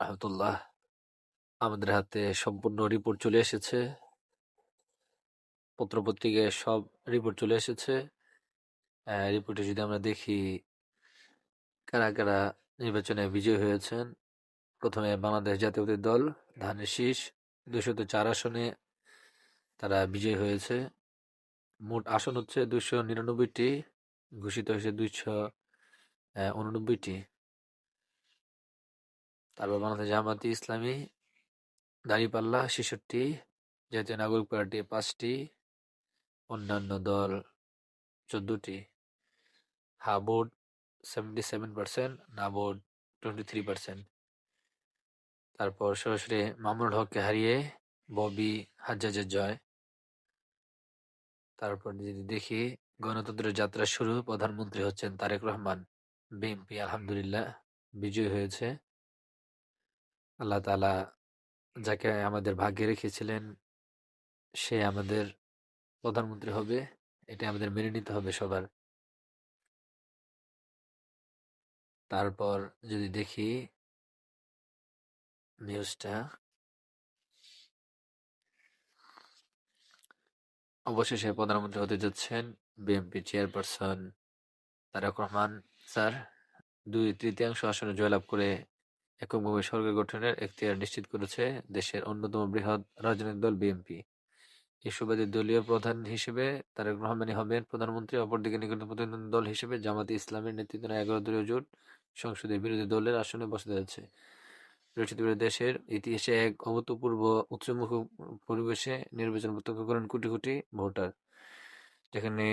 রহমতুল্লাহ আমাদের হাতে সম্পূর্ণ রিপোর্ট চলে এসেছে। পত্রপত্রিকায় সব রিপোর্ট চলে এসেছে। রিপোর্টে যদি আমরা দেখি, কারা কারা নির্বাচনে বিজয়ী হয়েছেন, প্রথমে বাংলাদেশ জাতীয়তাবাদী দল, ধানের শীষ দুশত চার আসনে তারা বিজয় হয়েছে। মোট আসন হচ্ছে দুশো নিরানব্বইটি, ঘোষিত হয়েছে দুইশো উননব্বইটি। তারপর বাংলাদেশ জামাতি ইসলামী, দাঁড়িপাল্লা ছেষট্টি, জাতীয় নাগরিক পার্টি পাঁচটি, অন্যান্য দল চোদ্দটি। হা বোর্ড সেভেন্টি সেভেন পার্সেন্ট না বোর্ড টোয়েন্টি থ্রি পার্সেন্ট তারপর সরাসরি মামুনুল হককে হারিয়ে ববি হাজ্জাজের জয়। তারপর যদি দেখি গণতন্ত্রের যাত্রা শুরু, প্রধানমন্ত্রী হচ্ছেন তারেক রহমান। বিএনপি আলহামদুলিল্লাহ বিজয়ী হয়েছে। আল্লাহ তালা যাকে আমাদের ভাগ্যে রেখেছিলেন, সে আমাদের প্রধানমন্ত্রী হবে। এটা আমাদের মেনে নিতে হবে সবার। তারপর যদি দেখি নিউজটা অবশেষে প্রধানমন্ত্রী হতে যাচ্ছেন BNP chairperson Tarique Rahman. Sir দুই তৃতীয়াংশ আসনে জয়লাভ করে এককভাবে সরকার গঠনের এখতিয়ার নিশ্চিত করেছে দেশের অন্যতম বৃহৎ রাজনৈতিক দল বিএনপি এই সুবাদে দলীয় প্রধান হিসেবে তারেক রহমানই হবেন প্রধানমন্ত্রী, অপরদিকে নিকট প্রতিদ্বন্দ্বী দল হিসেবে জামাতে ইসলামের নেতৃত্বে এগারো দলীয় জোট। সংসদে বিরোধী দলের আসনে বসতে যাচ্ছে। দেশের ইতিহাসে এক অভূতপূর্ব উচ্চমুখ পরিবেশে নির্বাচন প্রত্যক্ষ করেন কোটি কোটি ভোটার। যেখানে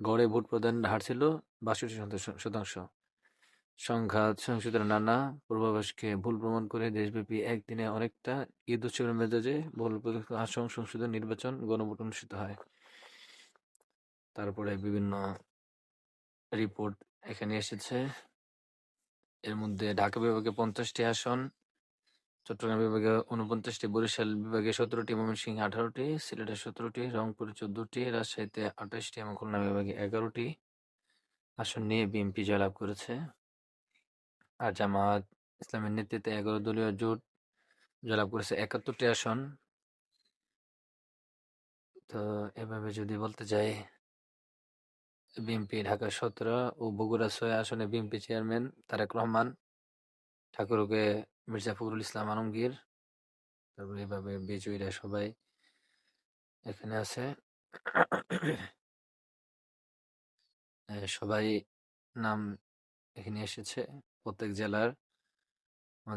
গড়ে ভোট প্রদান হার ছিল বাষট্টি শতাংশ। সংঘাত সহিংসতার নানা পূর্বাভাসকে ভুল প্রমাণ করে দেশব্যাপী একদিনে অনেকটা ঈদ উৎসবের মেজাজে বহুল আসন সংশোধন নির্বাচন গণভোট অনুষ্ঠিত হয়। তারপরে বিভিন্ন রিপোর্ট এখানে এসেছে। এর মধ্যে ঢাকা বিভাগে পঞ্চাশটি আসন, চট্টগ্রাম বিভাগে উনপঞ্চাশটি বরিশাল বিভাগে সতেরোটি, ময়মনসিংহে আঠারোটি, সিলেটে সতেরোটি, রংপুরে চোদ্দটি, রাজশাহীতে আঠাশটি এবং খুলনা বিভাগে এগারোটি আসন নিয়ে বিএনপি জয়লাভ করেছে। আর জামাত ইসলামের নেতৃত্বে এগারো দলীয় জোট জয়লাভ করেছে একাত্তরটি আসন। তো এভাবে যদি বলতে যাই, বিএনপি, ঢাকা সতেরো ও বগুড়া ছয় আসনে বিএনপি চেয়ারম্যান তারেক রহমান ঠাকুরকে মির্জা ফখরুল ইসলাম আলমগীর, তারপরে এভাবে বিজয়ীরা সবাই এখানে আছে। সবাই নাম এখানে এসেছে। প্রত্যেক জেলার